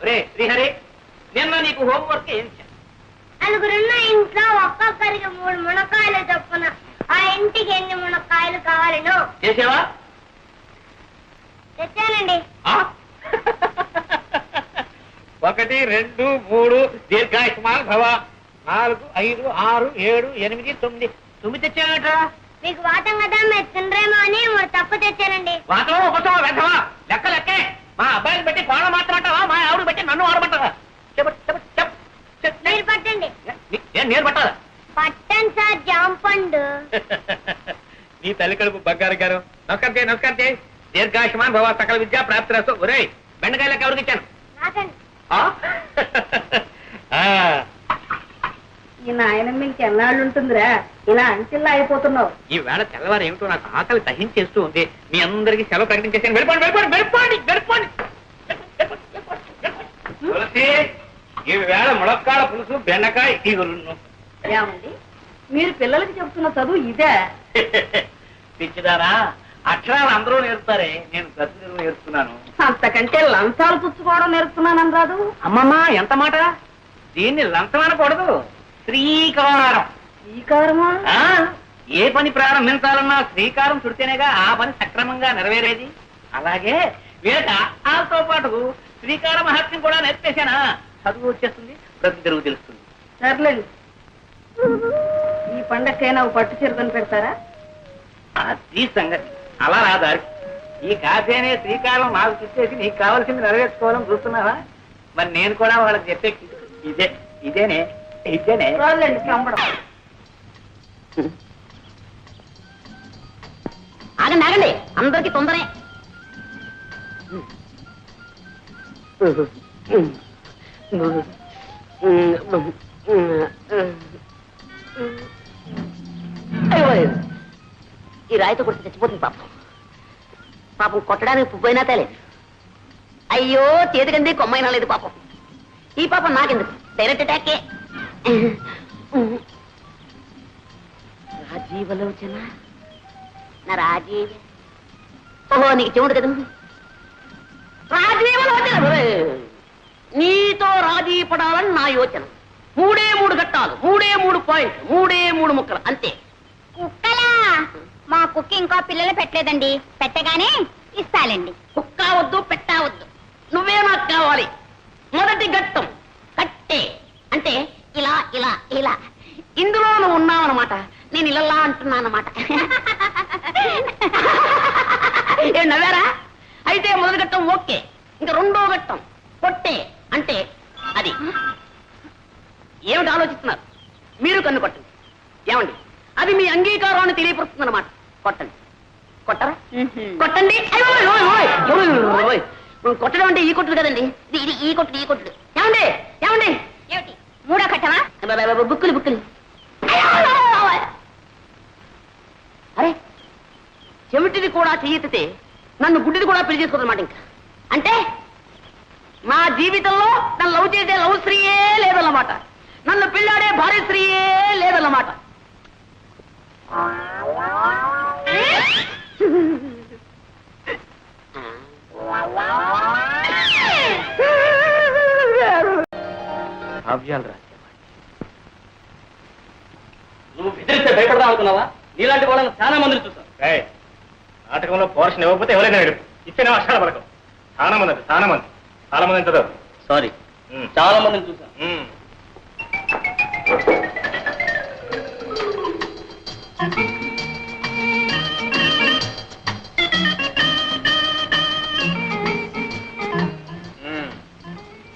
రే శ్రీహరి నిన్న నీకు హోంవర్క్ ఏం ఇచ్చాను నలుగురున్న ఇంట్లో ఒక్కొక్కరికి మూడు మునక్కాయలు చొప్పున ఆ ఇంటికి ఎన్ని మునక్కాయలు కావాలను. చేసావా? తెచ్చానండి? ఒకటి రెండు మూడు దీర్ఘాయుష్మాన్ భవ నాలుగు ఐదు ఆరు ఏడు ఎనిమిది తొమ్మిది. తొమ్మిది తెచ్చానట్రా మీకు వాతం కదా మీరు తినరేమో అని మూడు తప్పు తెచ్చానండి. వాతం ఉపతం వెంటవా లెక్క లెక్కే మా అబ్బాయిని బట్టి కోణ మాత్రమంటావా మా ఆవిడ బట్టి నన్ను చెప్పు. మీరు పట్టండి. నీ- నేను నేను పట్టాలా? పట్టండి సార్ జాంపండు నీ తల్లి కడుపు బంగారు గారు. నమస్కారం చేయి నమస్కారం చేయి. దీర్ఘాయుష్మాన్ భవ సకల విద్యా ప్రాప్తి రాస్తూ ఒరే బెండకాయ లెక్క ఎవరికి ఇచ్చాను? నాకండి. ఆ? ఆ. ఈ నాయనమ్మ ఇంకెన్నాళ్ళు ఉంటుందిరా? ఇలా అంచెల్లా అయిపోతున్నావు. ఈ వేళ తెల్లవారు ఏమిటో నాకు ఆకలి దహించేస్తూ ఉంది. మీ అందరికి సెలవు ప్రకటించేసాను వెళ్ళిపోండి వెళ్ళిపోండి వెళ్ళిపోండి వెళ్ళిపోండి. తులసి ఈ వేళ ములక్కాడ పులుసు బెండకాయ ఇగురును ఏమండి? మీరు పిల్లలకి చెప్తున్న చదువు ఇదే. పిచ్చిదారా అక్షరాలు అందరూ నేర్పుతారే. నేను ప్రతిదినం నేర్పుతున్నాను. అంతకంటే లంచాలు పుచ్చుకోవడం నేర్పుతున్నానని రాదు. అమ్మమ్మ ఎంత మాట? దీన్ని లంచం అనకూడదు. శ్రీకారం. శ్రీకారమా? ఆ ఏ పని ప్రారంభించాలన్నా శ్రీకారం చుడితేనేగా ఆ పని సక్రమంగా నెరవేరేది. అలాగే వీళ్ళకి ఆతో పాటు శ్రీకార మహత్యం కూడా నేర్పేశానా? చదువు వచ్చేస్తుంది ప్రతి తెరుగు తెలుస్తుంది. సర్లేండి ఈ పండక్కైనా ఓ పట్టు చీర కొని పెడతారా? అది సంగతి. అలా రా దారి. ఈ కాఫీ అనే శ్రీకారం నాకు చుట్టేసి నీకు కావాల్సింది నెరవేర్చుకోవాలని చూస్తున్నావా? మరి నేను కూడా వాళ్ళకి చెప్పే ఇదే ఇదేనే ఇదేనే. ఆగండి ఆగండి. అందరికి తొందరే ఈ రాయితో కొడితే చచ్చిపోతుంది పాపం. పాపం కొట్టడానికి పువ్వైనా తేలేదు అయ్యో చేతికంది కొమ్మైనా లేదు పాపం. ఈ పాపం నాకెందుకు? డైరెక్ట్ అటాకే రాజీవలోచన నా రాజీవ్ ఓహో నీకు చెవుడు కదా? రాజీవలోచన నీతో రాజీ పడాలని నా యోచన. మూడే మూడు ఘట్టాలు మూడే మూడు పాయింట్ మూడే మూడు ముక్కలు అంతే. కుక్కలా? మా కుక్క ఇంకా పిల్లలు పెట్టలేదండి. పెట్టగానే ఇస్తాలండి. కుక్క వద్దు పెట్ట వద్దు. నువ్వే నాకు కావాలి. మొదటి ఘట్టం కట్టే. అంటే ఇలా ఇలా ఇలా. ఇందులో నువ్వు ఉన్నావన్నమాట. నేను ఇలా అంటున్నానమాట ఏం నవ్వారా? అయితే మొదటి ఘట్టం ఓకే. ఇంకా రెండో ఘట్టం కొట్టే అంటే అది. ఏమిటి ఆలోచిస్తున్నారు? మీరు కన్ను కొట్టండి. ఏమండి? అది మీ అంగీకారాన్ని తెలియపరుస్తుంది అనమాట కొట్టండి. కొట్టరా? కొట్టండి. కొట్టడం అంటే ఈ కొట్టుడు కదండి. ఇది ఇది ఈ కొట్టుడు ఈ కొట్టుడు. ఏమండి? ఏమండి? ఏమిటి? మూడో కట్టమా బుక్కులు బుక్కులు అయ్యో, ఓయ్. అరే చెవిటిది కూడా చెయ్యెత్తితే నన్ను గుడ్డిది కూడా పెళ్ళి చేసుకోదన్నమాట ఇంకా. అంటే నా జీవితంలో నన్ను లవ్ చేసే లవ్ స్త్రీయే లేదన్నమాట. నన్ను పెళ్ళాడే భార్య స్త్రీయే లేదన్నమాట. కావ్యాలు నువ్వు బెదిరిస్తే భయపడదాం అనుకున్నావా? నీలాంటి వాళ్ళని చాలా మందిని చూసాను నాటకంలో పోర్షన్ ఇవ్వకపోతే ఎవరైనా ఏడు ఇచ్చిన వర్షాల పడకం చాలా మంది చాలా మంది చాలా మంది చదవరు సారీ. చాలా మందిని చూసాను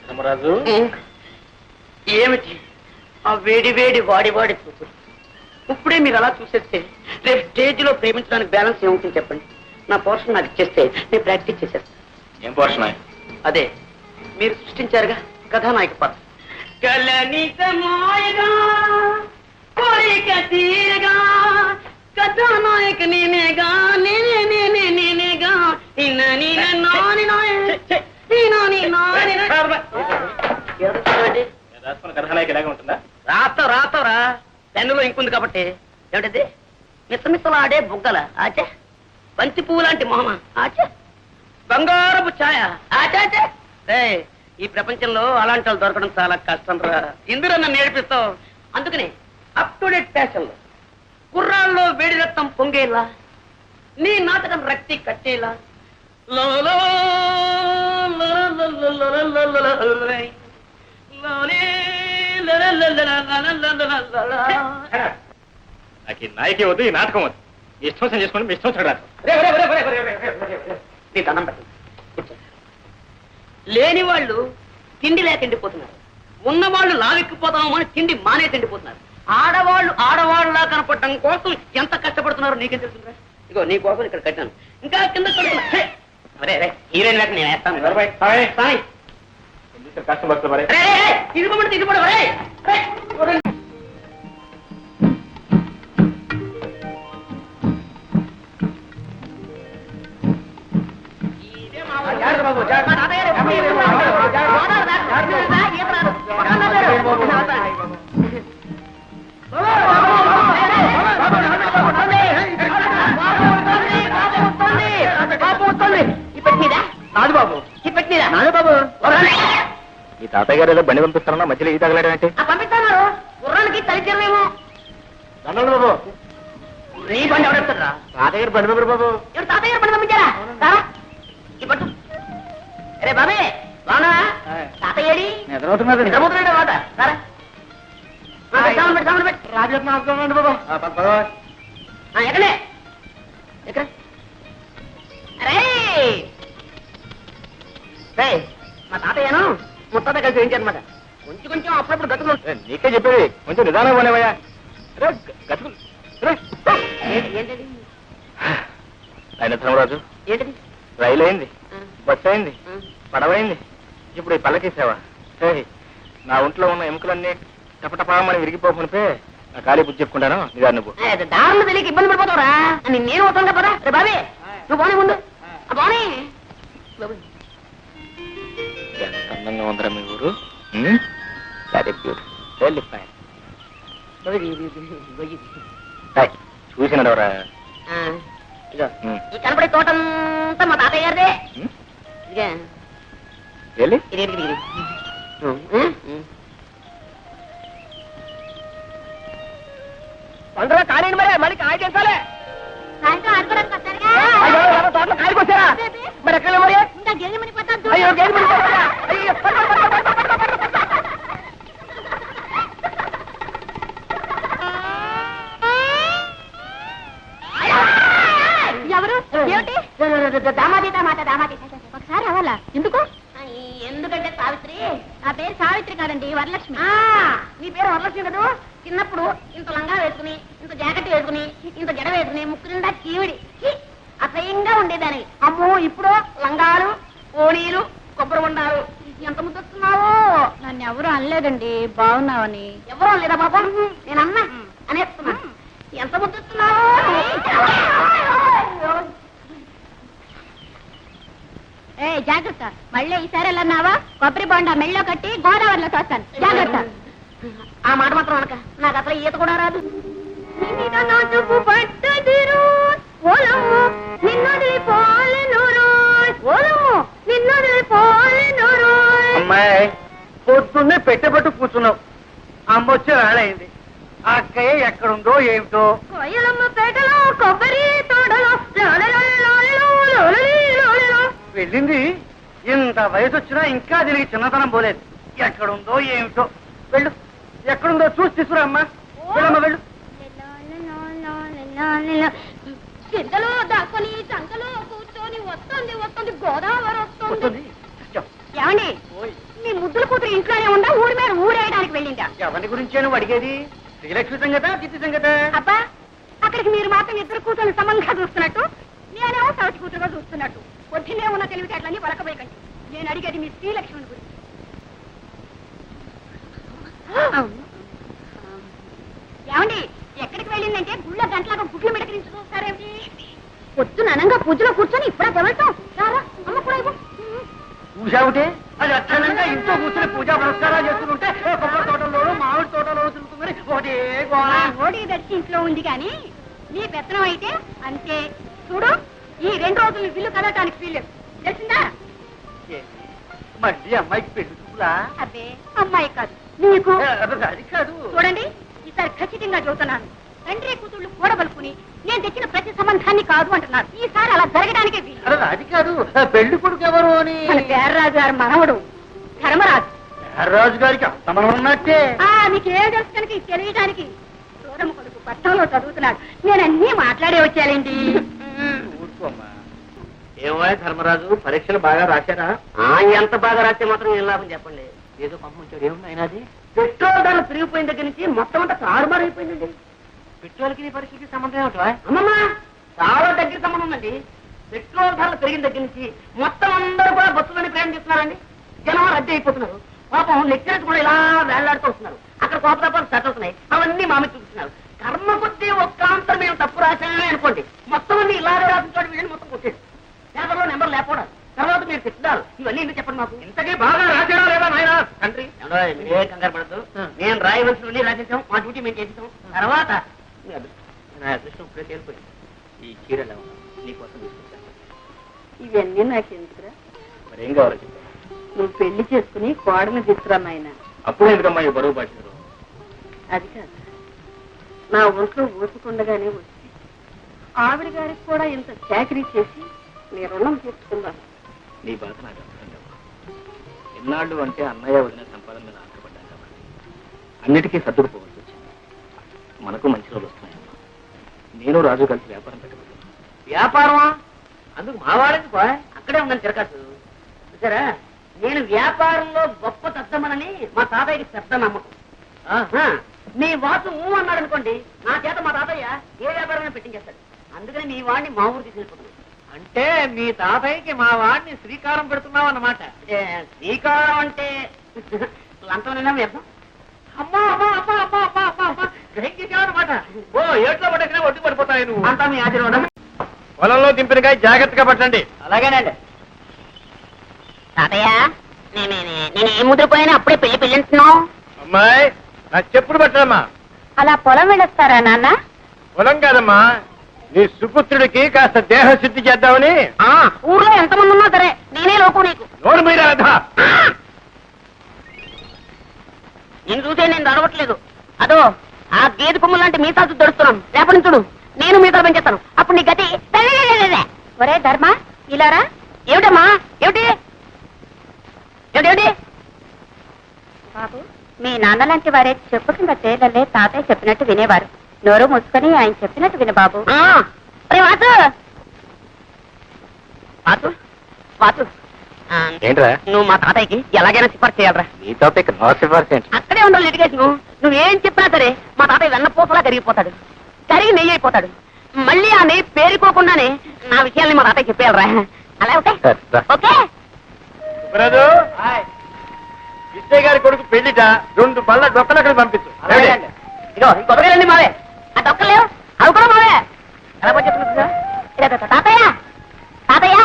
ధర్మరాజు ఏమిటి? ఆ వేడి వేడి వాడి వాడి చూపుడు ఇప్పుడే మీరు అలా చూసేస్తే రేపు స్టేజ్లో ప్రేమించడానికి బ్యాలెన్స్ ఏముంటుంది చెప్పండి? నా పోర్షన్ నాకు ఇచ్చేస్తే నేను ప్రాక్టీస్ చేసేస్తాను ఏం పోర్షన్ అదే మీరు సృష్టించారుగా కథానాయక పాత్ర. కోరిక తీరగా కథానాయక నేనేగా నేనే నేనే నేనేగా నిన్న నిన్న నాని నాని నాయ. ఎవరొచ్చారండి? రాసుకున్న కథానాయక ఇలాగే ఉంటుందా? పెన్నులో ఇంకుంది కాబట్టి ఏమిటది మిసమిసలాడే బుగ్గల ఆచే బంతి పువ్వు లాంటి మొహమ ఆచే బంగారపు ఛాయ ఆచాచే రేయ్, ఈ ప్రపంచంలో అలాంటి వాళ్ళు దొరకడం చాలా కష్టం రా ఇందులో నన్ను నేర్పిస్తావు అందుకని అప్ టు డేట్ ఫ్యాషన్లో కుర్రాల్లో వేడి రక్తం పొంగేలా నీ నాటకం రక్తి కట్టేలా లో నాకు ఈ నాయకి వద్దు ఈ నాటకం వద్దు. మీ ఇష్టం చేసుకోండి మీ ఇష్టం చూడాలి లేని వాళ్ళు తిండి లేక ఎండిపోతున్నారు ఉన్నవాళ్ళు లావెక్కిపోతాము అని తిండి మానే తిండిపోతున్నారు. ఆడవాళ్ళు ఆడవాళ్ళలా కనపడటం కోసం ఎంత కష్టపడుతున్నారో నీకేం తెలుసు ఇగో నీ కోసం ఇక్కడ కట్టాను. ఇంకా కింద హీరోయిన్ లేక నేను వేస్తాను. మిస్టర్ కస్టమర్స్ తిరుగుబడి తిరుగుబడి ఇప్పుడు తాతయ్య గారు ఏదో బండి పంపిస్తారన్నా మధ్యలో ఈ తగలాడంటే పంపిస్తాను. గుర్రానికి తలిచేమేమో దండండి బాబు. నీ బండి ఎవడెత్తారా తాతయ్య గారు బండి పంపరు బాబు. ఎవరు తాతయ్య గారు బండి పంపించారా ఈ పట్టు. అరే బాబే బానా తాతయ్య ఏడి? నిద్రపోతున్నారు నిద్రపోతున్నాడు మాట బాబు. ఎక్కడే? ఎక్కడ? అరే. రేయ్, మా తాతయ్యను ముత్తాత కలిసి వేయించారనమాట కొంచెం కొంచెం అప్పుడప్పుడు గతులు నీకే చెప్పేది. కొంచెం నిదానం పోనేవయ్యా. రే ఏంటి- ఏంటది? ఆయన ధర్మరాజు ఏంటది? రైలు అయింది బస్సు అయింది. పడవైంది ఇప్పుడు ఈ పల్లకీసావా నా ఒంట్లో ఉన్న ఎముకలన్నీ టపటపామని విరిగిపోకునిపే నా ఖాళీ బుద్ధి చెప్పుకుంటాను. నిదాన్ని దారులు తెలియక ఇబ్బంది పడిపోతావురా. నేను వస్తాను కదా బాబే నువ్వు పోనీ ముందు. సరే బ్యూటిఫుల్ వెళ్ళిపోయి చూసినవరా ఈ hmm. కనపడే తోటంతా మా తాతయ్య గారిదే. Hmm? వెళ్ళి. Hmm. తొందరగా కానివ్వండి మరి మళ్ళీ కాయ చేసాలే తోటలో కాయకొచ్చారా? మరి ఎక్కడ మరి? అయ్యో గేదె ఒకసారి అవ్వాలా ఎందుకు? ఎందుకంటే సావిత్రి. నా పేరు సావిత్రి కాదండి వరలక్ష్మి. నీ పేరు వరలక్ష్మి కదూ? చిన్నప్పుడు ఇంత లంగా వేసుకుని ఇంత జాకెట్ వేసుకుని ఇంత జడ వేసుకుని ముక్కు నిండా చీవిడి. అసహ్యంగా ఉండేదాన్ని. అమ్మో ఇప్పుడు లంగాలు ఓణీలు కొబ్బరి ఉండాలు ఎంత ముద్దొస్తున్నావో? నన్ను ఎవరు అనలేదండి బాగున్నావని. ఎవరో లేదా పాపం నేను అన్నా అనేస్తున్నా ఎంత ముద్దొస్తున్నావో? ఏ జాగ్రత్త. మళ్ళీ ఈసారి వెళ్ళన్నావా? కొబ్బరి బొండ మెళ్ళో కట్టి గోదావరిలో తోస్తాను. జాగ్రత్త. ఆ మాట మాత్రం అనక. నాకు అసలు ఈత కూడా రాదు. అమ్మాయి పొద్దున్నే పెట్టబట్టు కూర్చున్నావు. అమ్మ వచ్చే వేళయింది ఆ అక్కయ్య ఎక్కడుందో ఏమిటో? కోయలమ్మ పేటలో కొబ్బరి తోటలో. వెళ్ళింది. ఇంత వయసు వచ్చినా ఇంకా దీనికి చిన్నతనం పోలేదు. ఎక్కడుందో ఏమిటో. వెళ్ళు. ఎక్కడుందో చూసి తీసుకురా అమ్మా. వెళ్ళమ్మా వెళ్ళు. చింతలో దాక్కుని సంకలో కూర్చొని వస్తుంది వస్తుంది గోదావరి వస్తుంది. ఏమండి? మీ ముద్దుల కూతురు ఇంట్లోనే ఉందా? ఊరి మీద ఊరేయడానికి వెళ్ళిందా? ఎవరి గురించే నువ్వు అడిగేది? శ్రీలక్ష్మి సంగత చిత్తి సంగత? అబ్బా అక్కడికి మీరు మాత్రం ఇద్దరు కూతురు సమంగా చూస్తున్నట్టు నేనేమో సవతి కూతురుగా చూస్తున్నట్టు. పొద్దున్నే ఉన్న తెలివితేటలన్నీ వలకబోయకండి నేను అడిగేది మీ శ్రీలక్ష్మి గురించి. ఏమండి ఎక్కడికి వెళ్ళిందంటే గుళ్ళో గంటలాగా గుడ్లు మిడకరించి చూస్తారేమిటి పొద్దున అనంగా పూజలో కూర్చొని ఇప్పుడే తెవలతాం రారా అమ్మ కూడా ఇవ్వు. చూసావుటే అది అక్షరంగా ఇంట్లో కూర్చొని పూజా పురస్కారాలు చేస్తుంటే కొబ్బరి తోటలోనూ మామిడి తోటలోనూ తిరుగుతుందని ఒకటే ఓడి దర్శి ఇంట్లో ఉంది కానీ నీ పెత్తనం అయితే అంతే. చూడు ఈ రెండు రోజులు బిల్లు కదటానికి వీల్లేదు తెలిసిందా? మళ్ళీ అమ్మాయికి పెళ్ళి చూపులా? అబ్బే అమ్మాయి కాదు. నీకు? అది- కాదు. చూడండి ఈసారి ఖచ్చితంగా చెబుతున్నాను తండ్రి కూతుళ్ళు కూడబలుకుని నేను తెచ్చిన ప్రతి సంబంధాన్ని కాదు అంటున్నారు. ఈసారి అలా జరగడానికే అది కాదు. పెళ్ళి కొడుకు ఎవరు అని? పేర్రాజు గారి మనవడు. ధర్మరాజు. రాజు గారికి అంత మనం ఉన్నట్టే. ఆ నీకు ఏ తెలుసు కనుక తెలియడానికి దూరం కొడుకు పట్టణంలో చదువుతున్నాడు. నేను అన్నీ మాట్లాడే వచ్చానండి ఏమో ధర్మరాజు పరీక్షలు బాగా రాశారా? ఎంత బాగా రాస్తే మాత్రం ఏం లాభం చెప్పండి. ఏదో పంపించాడు ఏముంది ఆయన అది? పెట్రోల్ ధరలు పెరిగిపోయిన దగ్గర నుంచి మొత్తం అంతా తారుమారు అయిపోయిందండి పెట్రోల్కి పరీక్షకి సంబంధం ఏమిటో అమ్మమ్మ చాలా దగ్గర సంబంధం ఉందండి. పెట్రోల్ ధరలు పెరిగిన దగ్గర నుంచి మొత్తం అందరూ కూడా బస్సులోనే ప్రయాణం చేస్తున్నారండి. జనం రద్దీ అయిపోతున్నారు. పాపం లెక్చరర్స్ కూడా ఇలా వేలాడుతూ వస్తున్నారు. అక్కడ కోపతాపాలు సెట్ అవుతున్నాయి. అవన్నీ మామి చూపిస్తున్నారు. కర్మ కొద్దీ ఒక్క అంతరం మేము తప్పు రాశామే అనుకోండి. మొత్తం అన్ని ఇలాగే రాసిన చోట వీళ్ళని మొత్తం కొట్టేది పేపర్లో నెంబర్ లేకపోవడం. తర్వాత మీరు తిట్టున్నారు ఇవన్నీ ఎందుకు చెప్పండి మాకు? ఇంతకీ బాగా రాశాడా లేదా నాయన? తండ్రి. మీరే కంగారు పడద్దు. నేను రాయవలసినవన్నీ రాసేసాం మా డ్యూటీ మేము చేసేసాం. తర్వాత అదృష్టం. నా అదృష్టం ఇప్పుడే తేలిపోయింది. ఈ చీర ఎలా ఉందా? నీకోసం తీసుకొచ్చాను. ఇవన్నీ నాకు ఎందుకురా? మరి ఏం కావాలో? చెప్పు నువ్వు పెళ్ళి చేసుకుని కోడని తీసుకురా నాయన. అప్పుడు ఎందుకమ్మా ఈ బరువు బాధ్యతలు? అది కాదు. నా ఒంట్లో ఊసుకుండగానే వచ్చి ఆవిడ గారికి కూడా ఇంత చాకరీ చేసి నీ రుణం తీర్చుకుందాను నీ బాధ నాకు అర్థం ఎన్నాళ్ళు అంటే అన్నయ్య వదిన సంపాదన మీద ఆశపడ్డాను కాబట్టి అన్నిటికీ సర్దుకుపోవాల్సి వచ్చింది. మనకు మంచి రోజులు వస్తున్నాయమ్మా. నేను రాజు కలిసి వ్యాపారం పెట్టబోతున్నాను. వ్యాపారమా? అందుకు మా పోయ్? అక్కడే ఉందని తిరగచ్చు చూసారా? నేను వ్యాపారంలో గొప్ప తద్దమనని మా తాతయ్యకి పెద్ద నమ్మకం. ఆహా. మీ వాసు ఊ అన్నాడు అనుకోండి నా చేత మా తాతయ్య ఏ వ్యాపారమైనా పెట్టించేస్తాడు. అందుకని మీ వాడిని మా ఊరు తీసుకెళ్ళిపోతున్నాను అంటే మీ తాతయ్యకి మా వాడిని శ్రీకారం పెడుతున్నావు అన్నమాట. శ్రీకారం అంటే లంచమైనా వ్యర్థం అమ్మా అమ్మా అమ్మా అమ్మా అమ్మా అమ్మా అమ్మా గ్రహించేసావన్నమాట ఓ ఏట్లో పడేసినా ఒడ్డు పడిపోతాయి నువ్వు. అంతా మీ ఆశీర్వాదం. పొలంలో దింపిన కాయ జాగ్రత్తగా పట్టండి. అలాగేనండి. తాతయ్య నేను నేను ఏం ముద్రపోయినా అప్పుడే పెళ్ళి పెళ్ళి అంటున్నావు? అమ్మాయి నా చెప్పులు పట్టడమ్మా అలా పొలం వెళ్ళొస్తారా నాన్న? పొలం కాదమ్మా. నీ సుపుత్రుడికి కాస్త దేహ శుద్ధి చేద్దామని. ఆ ఊర్లో ఎంతమంది ఉన్నా సరే నేనే లోకు నీకు. నోరు మీద రాధా. నేను చూసే నేను దడవట్లేదు అదో ఆ గేదె కొమ్ము లాంటి మీసాలు దొరుకుతున్నాను రేపటి నుంచి చూడు నేను మీసాలు పెంచేస్తాను. అప్పుడు నీ గతి. ఒరే ధర్మ ఇలారా? ఏమిటమ్మా? ఏమిటి? ఏమిటి ఏమిటి? బాబు మీ నాన్న లాంటి వారే చెప్పు కింద తేలలే తాతయ్య చెప్పినట్టు వినేవారు. నోరు మూసుకొని ఆయన చెప్పినట్టు విను బాబు. ఏంట్రా? నువ్వు మా తాతయ్యకి ఎలాగైనా సిఫార్సు చేయాలరా. నీ తాతయ్య నో సిఫార్సు ఏంటి? అక్కడే ఉండవు లిటిగేషన్. నువ్వేం చెప్పినా సరే మా తాతయ్య వెన్నపూసలా కరిగిపోతాడు. కరిగి నెయ్యి అయిపోతాడు. మళ్ళీ ఆ నెయ్యి పేరుకోకుండానే నా విషయాల్ని మా తాతయ్య చెప్పేయాలరా. అలా ఓకే. ఓకే విజయ్ గారి కొడుకు పెళ్ళిట రెండు బళ్ళ డొక్కలు అక్కడ పంపించు ఇదిగో మావే. ఆ దొక్కలేవు అవి కూడా మావే. ఎలా పనిచేస్తున్నా తాతయ్య. తాతయ్య.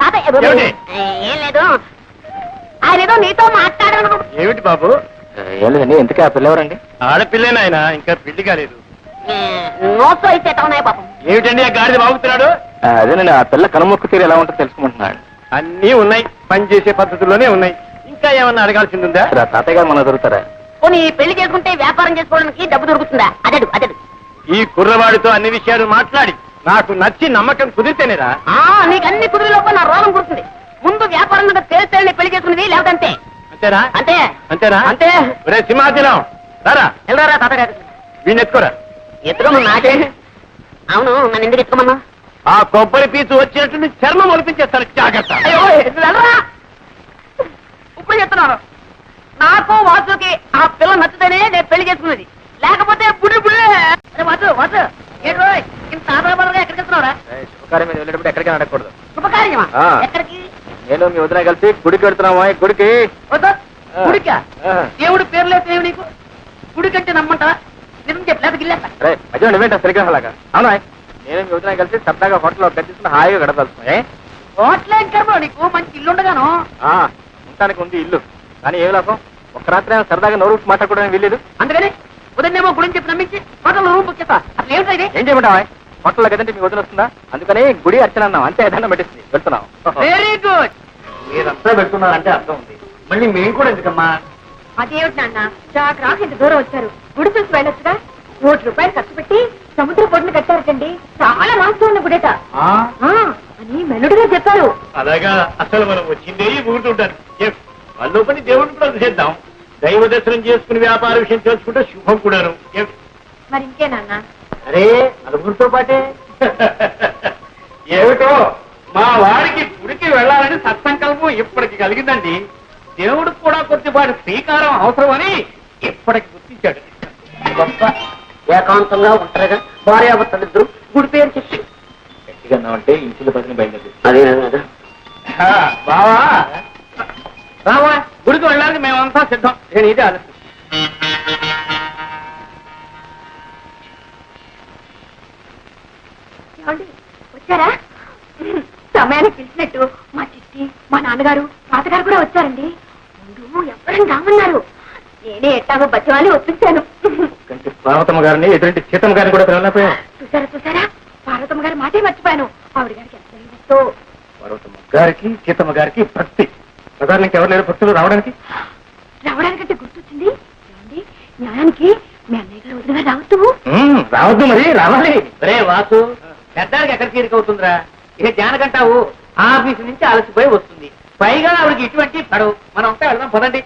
తాతయ్య ఏమిటి? ఏం లేదు. ఆయన ఏదో నీతో మాట్లాడాలను ఏమిటి బాబు? ఏం లేదండి ఎందుకే ఆ పిల్లవరండి? ఆడపిల్లేనా ఆయన ఇంకా పెళ్ళి కాలేదు. నోట్స్ అయితే పాపం? ఏమిటండి ఆ గాడిద బాగుతున్నాడు? అదేనండి ఆ పిల్ల కనుమొక్కు తీరు ఎలా ఉంటుందో తెలుసుకుంటున్నాడు. అన్నీ ఉన్నాయి పని చేసే పద్ధతుల్లోనే ఉన్నాయి. ఇంకా ఏమన్నా అడగాల్సింది ఉందా తాతయ్య గారు మన దొరుకుతారా? పోనీ పెళ్ళి చేసుకుంటే వ్యాపారం చేసుకోవడానికి డబ్బు దొరుకుతుందా? అదడు అదడు. ఈ కుర్రవాడితో అన్ని విషయాలు మాట్లాడి. నాకు నచ్చి నమ్మకం కుదిరితేనేరా. ఆ నీకు అన్ని కుదిరిలోపు నా రోగం కుడుతుంది ముందు వ్యాపారం మీద తేలితేనే పెళ్ళి చేసుకున్నది లేకపోతే అంతే. అంతేనా అంతే. అంతేనా అంతే. ఒరే సింహాచలం రారా? వెళ్ళరా తాతగారు వీడిని ఎత్తుకోరా ఎత్తుకోమన్నా నాకే? అవును నన్ను ఎందుకు ఎత్తుకోమన్నా ఆ కొబ్బరి పీచు వచ్చినట్టు చర్మం ఒలిపించేస్తాను జాగ్రత్త. అయ్యో వెళ్ళరా? చెప్తున్నారు నాకు వాసుకి ఆ పిల్ల నచ్చుతేనే నేను పెళ్ళి చేసుకున్నది. లేకపోతే బుడి బుడి వాసు వాసు ఏంటి రోయ్, ఇంత ఆధారపడగా ఎక్కడికి వెళ్తున్నారా శుభకార్యం మీద వెళ్ళేటప్పుడు ఎక్కడికైనా అడగకూడదు. శుభకార్యమా? ఆ. ఎక్కడికి? నేను మీ వదిన కలిసి గుడికి వెళ్తున్నామా గుడికి. వద్దు. ఆ. గుడికా? ఆ. దేవుడు పేరు లేదు నీకు? గుడి కంటే నమ్మంటావా? నిజం చెప్పి లేదా గిల్లేస్తా. అరే మధ్య నువ్వేంట సరిగ్రహలాగా అవునా నేను మీ వదిన కలిసి సరదాగా హోటల్లో గడ్డిస్తున్న హాయిగా గడపలుస్తున్నాయి హోటల్ కర్మ నీకు? మంచి ఇల్లుండగాను. ఉండటానికి ఉంది ఇల్లు. కానీ ఏం లాభం? ఒక రాత్రి అయినా సరదాగా నోరు మాట్లాడుకోవడానికి వీల్లేదు. అందుకని ఉదయనేమో గుడిని చెప్పి నమ్మించి హోటల్ రూమ్ బుక్ చేస్తా. అసలు ఏమిటో ఇది? ఏం చేయమంటావా హోటల్లో కదంటే మీ వదిన వస్తుందా? అందుకని గుడి అర్చన అన్నాం. అంతే ఏదన్నా పెట్టింది వెళ్తున్నాం వెరీ గుడ్ మీరంతా పెడుతున్నారంటే అర్థం ఉంది. మళ్ళీ మేము కూడా ఎందుకమ్మా? అదేమిటి నాన్న? రాక ఇంత దూరం వచ్చారు. గుడి చూసి వెళ్ళొచ్చుగా? కోటి రూపాయలు ఖర్చు పెట్టి సముద్ర పొడిని కట్టారటండి. చాలా మాస్తూ ఉన్న గుడేట ఆ, ఆ, అని మెల్లుడిగా చెప్పారు. అలాగా అసలు మనం వచ్చిందే ఊరుతుంటారు వాళ్ళు పని దేవుడిని కూడా చేద్దాం దైవ దర్శనం చేసుకుని వ్యాపార విషయం తెలుసుకుంటే శుభం కూడాను? మరి ఇంకే నాన్న. అరే నలుగురితో పాటే. ఏమిటో మా వారికి గుడికి వెళ్ళాలని సత్సంకల్పం ఇప్పటికి కలిగిందండి. దేవుడికి కూడా కొద్దిపాటి శ్రీకారం అవసరమని ఇప్పటికి గుర్తించాడు. గొప్ప ఏకాంతంగా ఉంటారుగా. భార్యాభర్తలిద్దరు గుడి పేరు చెప్పి. గట్టిగా అంటే ఇంచుల పదిని బయలుదేరి అదే బావా. రావా గుడికి వెళ్ళడానికి మేమంతా సిద్ధం. నేను ఇది? వచ్చారా? సమయానికి పిలిచినట్టు మా చిట్టి మా నాన్నగారు తాతగారు కూడా వచ్చారండి. ముందు ఎవరైనా రామన్నారు. నేనే ఎట్టాగో బచ్చవాలి ఒప్పించాను. పార్వతమ్మ గారిని ఎదురింటి సీతమ్మ గారిని కూడా పిలవలేకపోయా. చూసారా చూసారా? పార్వతమ్మ గారి మాటే మర్చిపోయాను. ఆవిడ గారికి ఎంత ఇష్టో పార్వతమ్మ గారికి సీతమ్మ గారికి భక్తి. ప్రధాన ఎవరు లేరు భక్తులు రావడానికి? రావడానికంటే గుర్తొచ్చింది. ఏమండి? న్యాయానికి మీ అన్నయ్య గారు వదిలిగా రావద్దు. రావద్దు మరి రావాలి. రే వాసు పెద్దానికి ఎక్కడ తీరిక అవుతుందిరా ఇక జానకంటావు ఆఫీస్ నుంచి అలసిపోయి వస్తుంది. పైగా ఇటువంటి పడవు మనం అంతా వెళ్దాం పదండి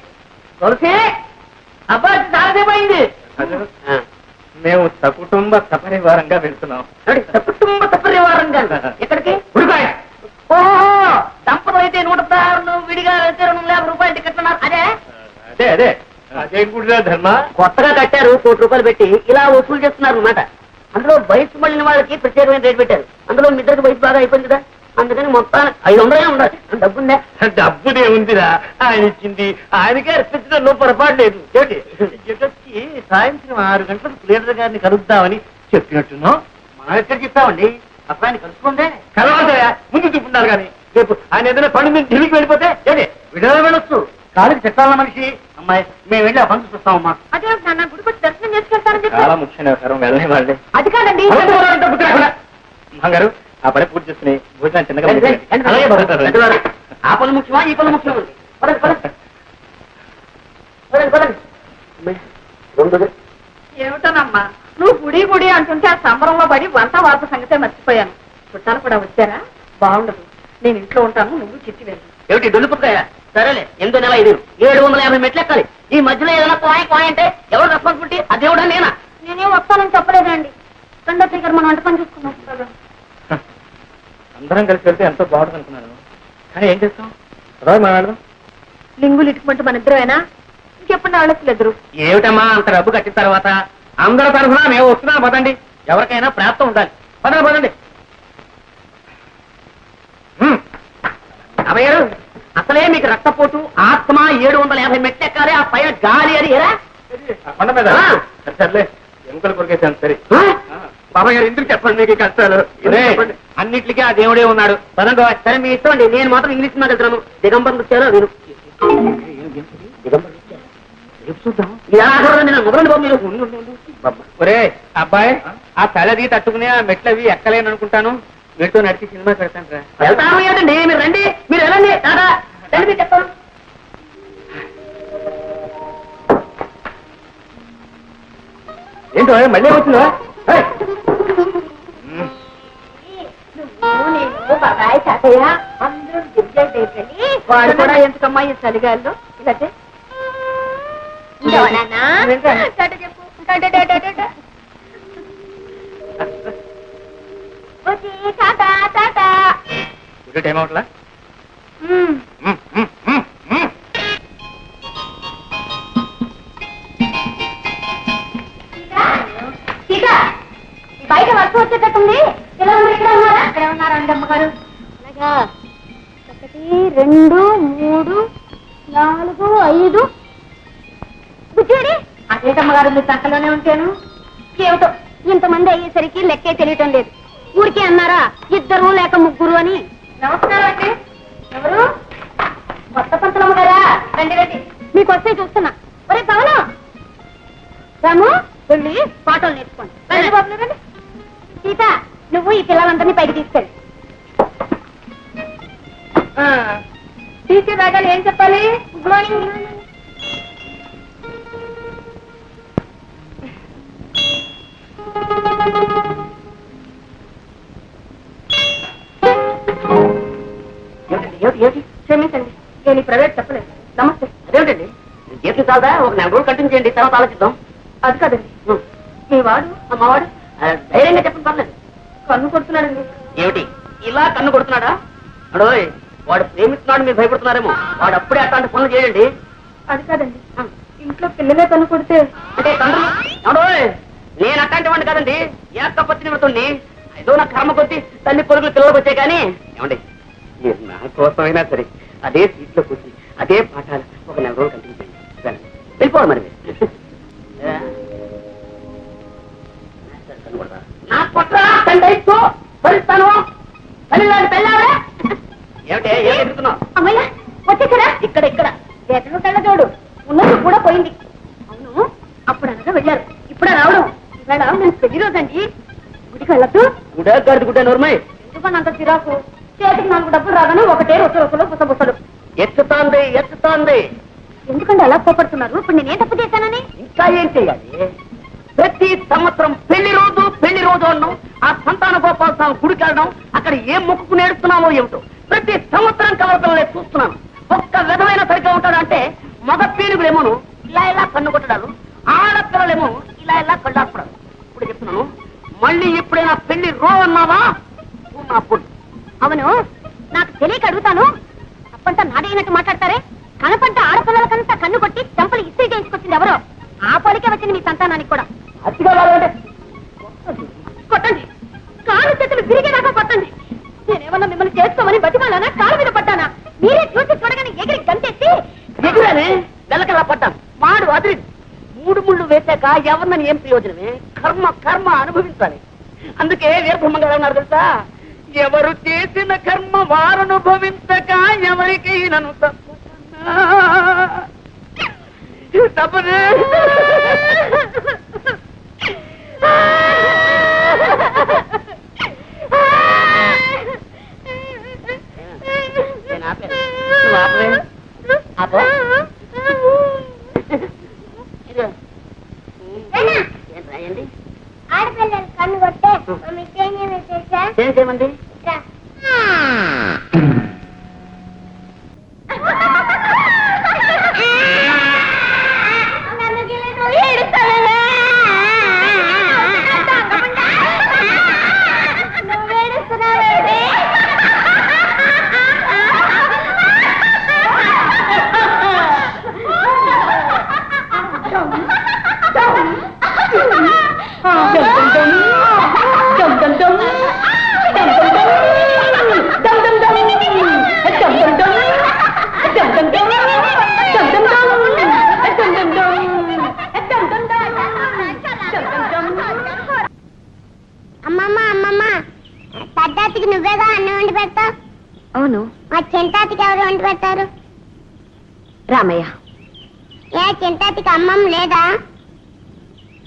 తులసి అబ్బా చాలాసేపు అయింది ఆ, మేము సపరివారంగా వెళ్తున్నాం. కుటుంబ సపరివారంగా ఎక్కడికి? ఉడికాయ ఓహో దంపతులు అయితే నూట పదహారు విడిగా అయితే రెండు యాభై రూపాయలు టికెట్ అదే? అదే అదే. ధర్మ? కొత్తగా కట్టారు కోటి రూపాయలు పెట్టి ఇలా వసూలు చేస్తున్నారు అన్నమాట. అందులో వయసు మళ్ళిన వాళ్ళకి ప్రత్యేకమైన రేట్ పెట్టారు. అందులో మీ ఇద్దరికి వయసు బాగా అయిపోయింది కదా. అందుకని మొత్తానికి ఐదు వందలే ఉండాలి డబ్బుందే డబ్బుదే ఉందిరా. ఆయన ఇచ్చింది. ఆయనకే అర్పించడంలో పొరపాటు లేదు. ఏంటి జగత్కి సాయంత్రం ఆరు గంటలకు లీడర్ గారిని కలుద్దామని చెప్పినట్టున్నాం మనం ఎక్కడికి ఇస్తామండి అప్పుడు ఆయన కలుసుకుందే కలవాలయా ముందు చూపున్నారు కానీ. రేపు ఆయన ఏదైనా పని మీద ఢిల్లీకి వెళ్ళిపోతే ఏంటి విడుదల వెళ్ళొచ్చు. కాలికి చెట్టాల మనిషి. అమ్మాయి మేము వెళ్ళి ఆ పనులు చూస్తామమ్మా. అదే నాన్న గుడికి దర్శనం చేసుకెళ్తారని చెప్పి చాలా ముఖ్యమైన వ్యవహారం వెళ్ళని వాళ్ళే. అది కాదండి. మంగారు ఆ పని పూర్తి చేసుకుని భోజనం చిన్నగా ఆ పనులు ముఖ్యమా? ఈ పనులు ముఖ్యమా? పదండి పదండి. పదండి పదండి. రెండు ఏమిటోనమ్మా? నువ్వు గుడి గుడి అంటుంటే ఆ సంబరంలో పడి వంట వార్త సంగతే మర్చిపోయాను. చుట్టాలు కూడా వచ్చారా? బాగుండదు. నేను ఇంట్లో ఉంటాను నువ్వు చిట్టి వెళ్ళు. ఏమిటి దొల్లిపుకాయ సరేలే ఎనిమిదో నెల ఐదు. ఏడు వందల యాభై మెట్లు ఎక్కాలి. ఈ మధ్యలో ఏదైనా కోయ కోయ అంటే ఎవరు రెస్పాన్సిబిలిటీ ఆ దేవుడా నేనా? నేనేం వస్తానని చెప్పలేదండి. రెండో దగ్గర మనం వంట పని చూసుకున్నాం అందరం కలిసి వెళ్తే ఎంతో బాగుంటుంది అనుకున్నాను. కానీ ఏం చేస్తాం? రా మాట్లాడదాం లింగులు ఇటుకుంటూ మన ఇద్దరేనా ఇంకెప్పుడు ఆలోచలేదు ఏమిటమ్మా అంత డబ్బు కట్టిన తర్వాత అందరి తరఫున మేము వస్తున్నాం పదండి ఎవరికైనా ప్రాప్తం ఉండాలి పదండి పదండి. అభయ అసలే మీకు రక్తపోటు ఆత్మ ఏడు వందల యాభై మెట్లు ఎక్కాలి ఆ పైన గాలి అది ఎరా ఆ కొండ మీద ఆ. సరే, సర్లే ఎముకలు కొరికేసాను సరే ఆ? బాబా గారు ఎందుకు చెప్పండి మీకు కష్టాలు. అన్నిటికీ ఆ దేవుడే ఉన్నాడు పదండి బాబాయ్. సరే మీ ఇష్టం అండి నేను మాత్రం ఇంగ్లీష్ మీద వెళ్తున్నాను దిగంబరం వచ్చారో మీరు నేను మొదలండి బాబు మీరు. బాబా. ఒరే అబ్బాయి ఆ? తలది తట్టుకుని ఆ మెట్లు అవి ఎక్కలేను అనుకుంటాను. మీతో నడిచి సినిమా పెడతాను రా. వెళ్తాను ఏంటండి మీరు రండి. మీరు వెళ్ళండి. టాటా రండి మీరు చెప్తాను ఏంటో మళ్ళీ వచ్చిందా వాడు కూడా ఎందుకమ్మా ఈ చలిగాల్లో? ఇలా చెప్పు. టైం అవట్లా బయట వర్క్ వచ్చేటట్టుంది ఇక్కడ ఉన్నారా అక్కడ ఉన్నారా అలాగా ఒకటి రెండు మూడు నాలుగు ఐదు. కూర్చోడి అదేటమ్మగారు మీరు పక్కలోనే ఉంటాను? ఏమిటో? ఇంతమంది అయ్యేసరికి లెక్కే తెలియటం లేదు. ఊరికే అన్నారా ఇద్దరు లేక ముగ్గురు అని? నమస్కారం అండి. ఎవరు? కొత్త పంతులమ్మ గారా? రండి రండి. మీకు వస్తే చూస్తున్నా. ఒరే పవనం! రాము వెళ్ళి పాటలు నేర్చుకోండి. రండి బాబులు రండి. సీత నువ్వు ఈ పిల్లలందరినీ పైకి తీసుకెళ్ళి. సీత వేగాలి ఏం చెప్పాలి? గుడ్ మార్నింగ్ చాలదా ఒక నెల రోజులు కంటిన్యూ చేయండి తర్వాత ఆలోచిద్దాం. అది కాదండి. మీ వాడు అమ్మవాడు? ధైర్యంగా చెప్పండి పర్లేదు. కన్ను కొడుతున్నాడండి. ఏమిటి? ఇలా కన్ను కొడుతున్నాడా? అడోయ్ వాడు ప్రేమిస్తున్నాడు మీరు భయపడుతున్నారేమో. వాడు అప్పుడే అట్లాంటి పనులు చేయండి. అది కాదండి. ఇంట్లో పిల్లలే కన్ను కొడితే అంటే తండ్రులు? అడోయ్ నేను అట్లాంటి వాడిని కాదండి. ఏకపత్ని నిమిత్తుణ్ణి ఏదో నా కర్మ కొద్ది తల్లి పొరుగులు పిల్లలకు వచ్చాయి కానీ ఏమండి? నా కోసమైనా సరే అదే సీట్లో కూర్చి అదే పాఠాలు ఒక నెల రోజులు. వెళ్ళిపోవాలి మరి? నా పట్ల తండ్రి ఇస్తూ భరిస్తాను తల్లిలాంటి పెళ్ళావిడ. ఏమిటి ఏం? ఎదుగుతున్నావు అమ్మయ్య వచ్చేసారా? ఇక్కడ ఇక్కడ. ఎక్కడ కళ్ళజోడు ఉన్నది కూడా పోయింది. అవును అప్పుడు అనగా వెళ్ళారు. ఇప్పుడు రావడం. ఇవాళ నేను పెళ్ళి రోజండి. గుడికి వెళ్ళొద్దు. గుడ్డ గారిది గుడ్డ నోర్మయ్ ఎందుకని అంత చిరాకు? చేతికి నాలుగు డబ్బులు రాగానే ఒకటే రొసలు రొసలు బుసబుసలు ఎత్తుతోంది ఎత్తుతోంది. ఎందుకంటే అలా కోపడుతున్నారు? ఇప్పుడు నేనేం తప్పు చేశానని? ఇంకా ఏం చేయాలి? ప్రతి సంవత్సరం పెళ్ళి రోజు పెళ్ళి రోజు అన్నాం ఆ సంతాన గోపాల స్వామి గుడికి వెళ్ళడం అక్కడ ఏం మొక్కుకు నేడుస్తున్నామో ఏమిటో ప్రతి సంవత్సరం కవలపిల్లలే చూస్తున్నాను ఒక్క విధమైన సరిగ్గా ఉంటాడంటే మగ పీనుగులేమోను ఇలా ఇలా కన్ను కొట్టడాలు ఆడపిల్లలేమో ఇలా ఇలా కళ్ళాపడాలు ఇప్పుడు చెప్తున్నాను మళ్ళీ ఎప్పుడైనా పెళ్ళి రో అన్నావా నువ్వు నా పుట్టు అవును నాకు తెలియక అడుగుతాను తప్పంతా నాడైనట్టు మాట్లాడతారే కనపడ్డ ఆడపిల్లలకంతా కన్ను కొట్టి చెంపలు ఇస్త్రీ చేయించుకొచ్చింది ఎవరో ఆ పోలికే వచ్చింది మీ సంతానానికి కూడా అతిగా వాళ్ళంటే కొట్టండి కాలు చేతులు విరిగేదాకా కొట్టండి నేనేమన్నా మిమ్మల్ని చేసుకోమని బతిమాలానా కాలు మీద పడ్డానా మీరే చూసి చూడగానే ఎగిరి గంటేసి ఎదురనే వెలకలా పడ్డాను మాడు అదిరి మూడు ముళ్ళు వేశాక ఎవరినని ఏం ప్రయోజనమే? కర్మ కర్మ అనుభవించాలి. అందుకే వీరబ్రహ్మంగా ఉన్నారు తెలుసా? ఎవరు చేసిన కర్మ వారు అనుభవించక ఎవరికి నన్ను తప్పనే నేను ఆపాను. ఇదిగో. ఏం రాయండి ఆడపిల్లలు కన్ను కొట్టే మీకు ఏం తెలుసా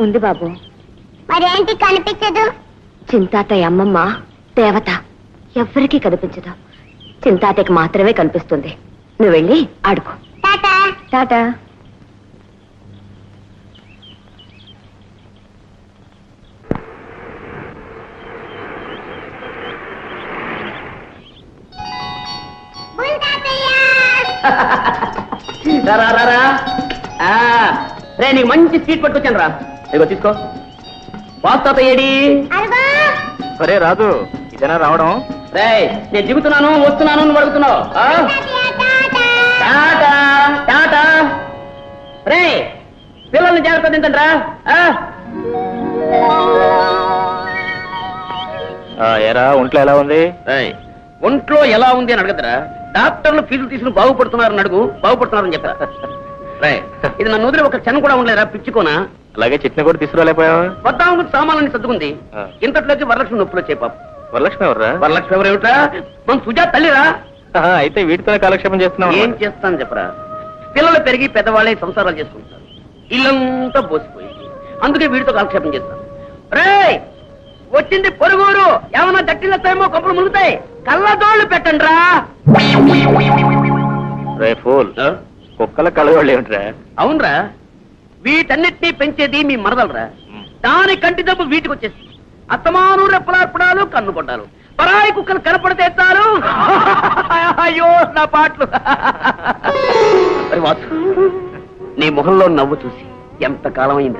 ఉంది బాబు. మరేంటి కనిపించదు? చింతాతయ్య అమ్మమ్మ దేవత ఎవ్వరికీ కనిపించదు. చింతాతయ్యకి మాత్రమే కనిపిస్తుంది. నువ్వు వెళ్ళి ఆడుకో. టాటా. రా రా, రా రా. ఆ, రే నీకు మంచి సీట్ పట్టుకొచ్చాను రా. ఇదిగో తీసుకో. వాస్తాత ఏడి? సరే రాదు ఇదేనా రావడం. రే నేను దిగుతున్నాను వస్తున్నాను నువ్వు అడుగుతున్నావు. ఆ? టాటా టాటా. టాటా రే పిల్లల్ని జాగ్రత్త తింటండి రా ఆ? ఎరా ఒంట్లో ఎలా ఉంది? రేయ్, ఒంట్లో ఎలా ఉంది అని అడగదురా డాక్టర్లు ఫీజులు తీసుకుని బాగుపడుతున్నారని అడుగు బాగుపడుతున్నారని చెప్పరా. రే ఇది నన్ను వదిలి ఒక క్షణం కూడా ఉండలేరా పిచ్చుకోనా? అలాగే చట్నీ కూడా తీసుకురాలేకపోయావా? వద్దాము సామాన్లని సర్దుకుంది. ఇంతట్లోకి వరలక్ష్మి నొప్పులు వచ్చాయి పాప వరలక్ష్మి ఎవర్రా? వరలక్ష్మి ఎవరు ఏమిట్రా? మన సుజాత తల్లిరా. అయితే వీటితోనే కాలక్షేపం చేస్తున్నావు ఏం చేస్తాను చెప్పరా? పిల్లలు పెరిగి పెద్దవాళ్ళే సంసారాలు చేసుకుంటారు. ఇల్లంతా పోసిపోయింది అందుకే వీడితో కాలక్షేపం చేస్తాను. రేయ్ వచ్చింది పొరుగురు. ఏమన్నా దట్టిల్లతాయేమో కప్పులు మునుగుతాయి. కళ్ళజోళ్ళు పెట్టండి రా రే ఫూల్ కుక్కల కలవాళ్ళు ఏమిట్రా? అవునరా. వీటన్నిటినీ పెంచేది మీ మరదలరా. దాని కంటి డబ్బు వీటికి వచ్చేసి అత్తమాను రెప్పలార్పడాలు కన్ను కొట్టాలు పరాయి కుక్కలు కనపడితే చాలు. అయ్యో నా పాటలు. నీ మొహంలో నవ్వు చూసి ఎంత కాలం అయింది